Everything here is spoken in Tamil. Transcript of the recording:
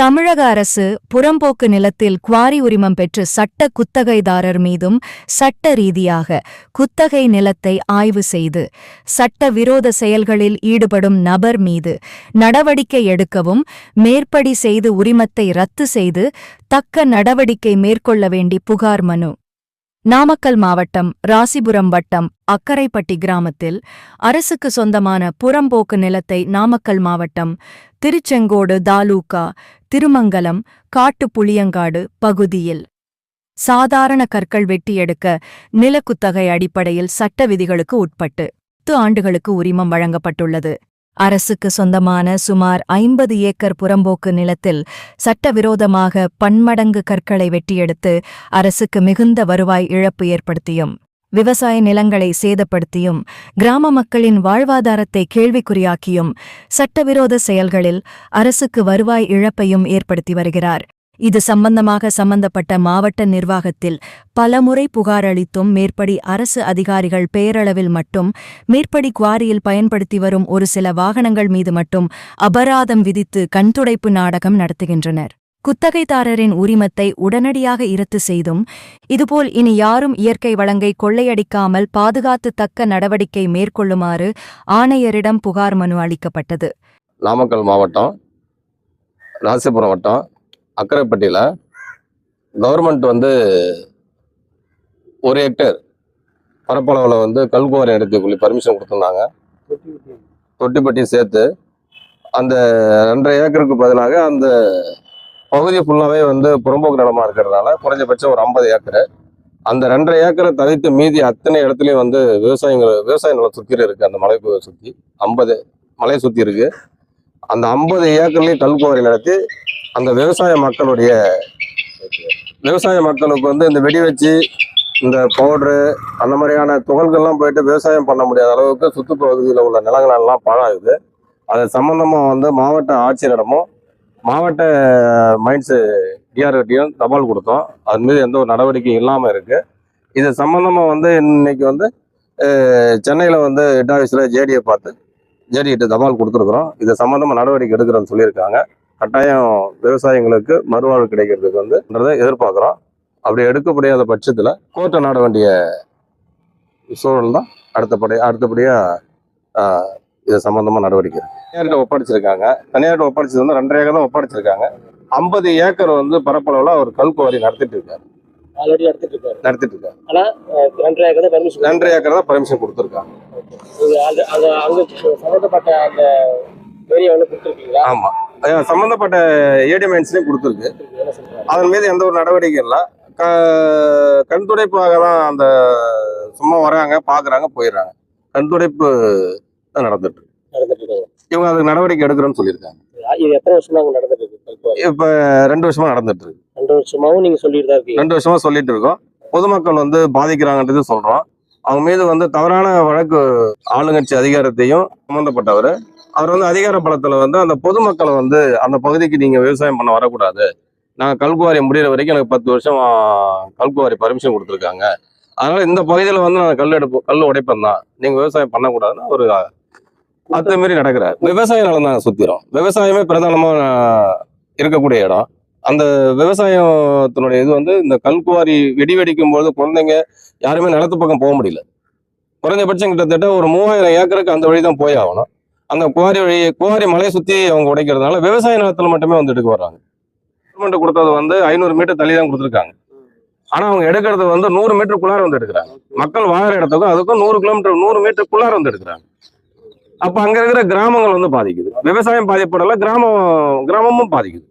தமிழக அரசு புறம்போக்கு நிலத்தில் குவாரி உரிமம் பெற்று சட்ட குத்தகைதாரர் மீதும் சட்ட ரீதியாக குத்தகை நிலத்தை ஆய்வு செய்து சட்ட விரோத செயல்களில் ஈடுபடும் நபர் மீது நடவடிக்கை எடுக்கவும் மேற்படி செய்து உரிமத்தை ரத்து செய்து தக்க நடவடிக்கை மேற்கொள்ள வேண்டி புகார் மனு. நாமக்கல் மாவட்டம் ராசிபுரம் வட்டம் அக்கரைப்பட்டி கிராமத்தில் அரசுக்கு சொந்தமான புறம்போக்கு நிலத்தை நாமக்கல் மாவட்டம் திருச்செங்கோடு தாலூகா திருமங்கலம் காட்டுப்புளியங்காடு பகுதியில் சாதாரண கற்கள் வெட்டி எடுக்க நிலக்குத்தகை அடிப்படையில் சட்ட விதிகளுக்கு உட்பட்டு பத்து ஆண்டுகளுக்கு உரிமம் வழங்கப்பட்டுள்ளது. அரசுக்கு சொந்தமான சுமார் ஐம்பது ஏக்கர் புறம்போக்கு நிலத்தில் சட்டவிரோதமாக பன்மடங்கு கற்களை வெட்டியெடுத்து அரசுக்கு மிகுந்த வருவாய் இழப்பு ஏற்படுத்தியும் விவசாய நிலங்களை சேதப்படுத்தியும் கிராம மக்களின் வாழ்வாதாரத்தை கேள்விக்குறியாக்கியும் சட்டவிரோத செயல்களில் அரசுக்கு வருவாய் இழப்பையும் ஏற்படுத்தி வருகிறார். இது சம்பந்தமாக சம்பந்தப்பட்ட மாவட்ட நிர்வாகத்தில் பலமுறை புகார் அளித்தும் மேற்படி அரசு அதிகாரிகள் பெயரளவில் மட்டும் மேற்படி குவாரியில் பயன்படுத்தி வரும் ஒரு சில வாகனங்கள் மீது மட்டும் அபராதம் விதித்து கண்துடைப்பு நாடகம் நடத்துகின்றனர். குத்தகைதாரரின் உரிமத்தை உடனடியாக இரத்து செய்தும் இதுபோல் இனி யாரும் இயற்கை வளங்கை கொள்ளையடிக்காமல் பாதுகாத்து தக்க நடவடிக்கை மேற்கொள்ளுமாறு ஆணையரிடம் புகார் மனு அளிக்கப்பட்டது. நாமக்கல் மாவட்டம் ராசிபுரம் வட்டம் அக்கரைப்பட்டியில் கவர்மெண்ட் வந்து ஒரு ஹெக்டேர் பரப்பளவில் வந்து கல்குவாரி எடுக்கக்கூடிய பர்மிஷன் கொடுத்துருந்தாங்க. தொட்டிப்பட்டியும் சேர்த்து அந்த ரெண்டரை ஏக்கருக்கு பதிலாக அந்த பகுதி ஃபுல்லாகவே வந்து புறம்போக்கு நிலமாக இருக்கிறதுனால குறைஞ்சபட்சம் ஒரு ஐம்பது ஏக்கர். அந்த ரெண்டரை ஏக்கரை தவிர்த்து மீதி அத்தனை இடத்துலையும் வந்து விவசாயிகள் விவசாய நிலம் சுற்றி இருக்கு. அந்த மலை சுற்றி ஐம்பது மலையை சுற்றி இருக்கு. அந்த ஐம்பது ஏக்கர்லேயும் கல்குவாரி நடத்தி அந்த விவசாய மக்களுடைய விவசாய மக்களுக்கு வந்து இந்த வெடி வச்சு இந்த பவுட்ரு அந்த மாதிரியான துகள்கள்லாம் போயிட்டு விவசாயம் பண்ண முடியாத அளவுக்கு சுற்றுப்பகுதியில் உள்ள நிலங்களெல்லாம் பழாகுது. பாழாகுது அது சம்மந்தமாக வந்து மாவட்ட ஆட்சியரிடமும் மாவட்ட மைன்ஸு டிஆர்கிட்டையும் தபால் கொடுத்தோம். அது மீது எந்த ஒரு நடவடிக்கையும் இல்லாமல் இருக்குது இது சம்மந்தமாக வந்து இன்னைக்கு வந்து சென்னையில் வந்து ஹெட் ஆஃபீஸில் ஜேடியை பார்த்து ஜேடிகிட்ட தபால் கொடுத்துருக்குறோம். இது சம்மந்தமாக நடவடிக்கை எடுக்கிறோன்னு சொல்லியிருக்காங்க. கட்டாயம் விவசாயிங்களுக்கு மறுவாழ்வு கிடைக்கிறதுக்கு வந்துன்றதை எதிர்பார்க்குறோம். அப்படி எடுக்க முடியாத பட்சத்தில் கோர்ட்டை நாட வேண்டிய சூழல் தான் அடுத்தபடி அடுத்தபடியாக இது சம்பந்தமாக நடவடிக்கை தனியார்கிட்ட ஒப்படைச்சிருக்காங்க. தனியார்கிட்ட ஒப்படைச்சது வந்து ரெண்டரை ஏக்கர் தான் ஒப்படைச்சிருக்காங்க. ஐம்பது ஏக்கர் வந்து பரப்பளவில் அவர் கல்குவாரி நடத்திட்டு இருக்காரு. ஆல்ரெடி எடுத்துட்டு இருக்காரு. நடத்திட்டு இருக்காரு. ஆனா ரெண்டரை ஏக்கர் தான் பர்மிஷன் ரெண்டரை ஏக்கர் தான் பர்மிஷன் கொடுத்துருக்காங்க. அந்த அங்க சம்மந்தப்பட்ட அந்த ஏரியா வந்து கொடுத்துருக்கீங்களா? ஆமாம் சம்மந்தப்பட்ட ஏடிஎம்என்ஸ்லையும் கொடுத்துருக்கு. அதன் மீது எந்த ஒரு நடவடிக்கை இல்லை. க கண்துடைப்பாக தான் அந்த சும்மா வராங்க பார்க்குறாங்க போயிடுறாங்க. கண்துடைப்பு தான் நடந்துட்டு இவங்க அதுக்கு நடவடிக்கை எடுக்கிறோன்னு சொல்லியிருக்காங்க. எத்தனை வருஷமா நடந்துட்டு இருக்கு? இப்போ ரெண்டு வருஷமா நடந்துட்டு இருக்கு. ரெண்டு வருஷமாவும் நீங்க சொல்லிட்டு இருக்கீங்க. ரெண்டு வருஷமா சொல்லிட்டு இருக்கோம். பொதுமக்கள் வந்து பாதிக்கிறாங்கன்றது சொல்றோம். அவங்க மீது வந்து தவறான வழக்கு ஆளுங்கட்சி அதிகாரத்தையும் சம்மந்தப்பட்டவர் அவர் வந்து அதிகார பலத்துல வந்து அந்த பொதுமக்களை வந்து அந்த பகுதிக்கு நீங்க விவசாயம் பண்ண வரக்கூடாது. நாங்க கல்குவாரி முடிகிற வரைக்கும் எனக்கு பத்து வருஷம் கல்குவாரி பர்மிஷன் கொடுத்துருக்காங்க. அதனால இந்த பகுதியில் வந்து நான் கல் எடுப்போம் கல் உடைப்பேன் தான். நீங்க விவசாயம் பண்ணக்கூடாதுன்னு ஒரு அத்தை மாரி நடக்கிறார். விவசாய நிலம் தான் சுத்திரும். விவசாயமே பிரதானமா இருக்கக்கூடிய இடம். அந்த விவசாயத்தினுடைய இது வந்து இந்த கல்குவாரி வெடி வெடிக்கும் போது குழந்தைங்க யாருமே நிலத்து பக்கம் போக முடியல. குறைஞ்சபட்சம் கிட்டத்தட்ட ஒரு மூவாயிரம் ஏக்கருக்கு அந்த வழி தான் போய் ஆகணும். அந்த குவாரி வழி குவாரி மலையை சுற்றி அவங்க உடைக்கிறதுனால விவசாய நிலத்தில் மட்டுமே வந்து எடுக்க வர்றாங்க. கவர்மெண்ட் கொடுத்தது வந்து ஐநூறு மீட்டர் தள்ளி தான் கொடுத்துருக்காங்க. ஆனால் அவங்க எடுக்கிறது வந்து நூறு மீட்டருக்குள்ளார வந்து எடுக்கிறாங்க. மக்கள் வாழற இடத்துக்கும் அதுக்கும் நூறு கிலோமீட்டர் நூறு மீட்டருக்குள்ளார வந்து எடுக்கிறாங்க. அப்போ அங்கே இருக்கிற கிராமங்கள் வந்து பாதிக்குது. விவசாயம் பாதிப்படல கிராமம் கிராமமும் பாதிக்குது.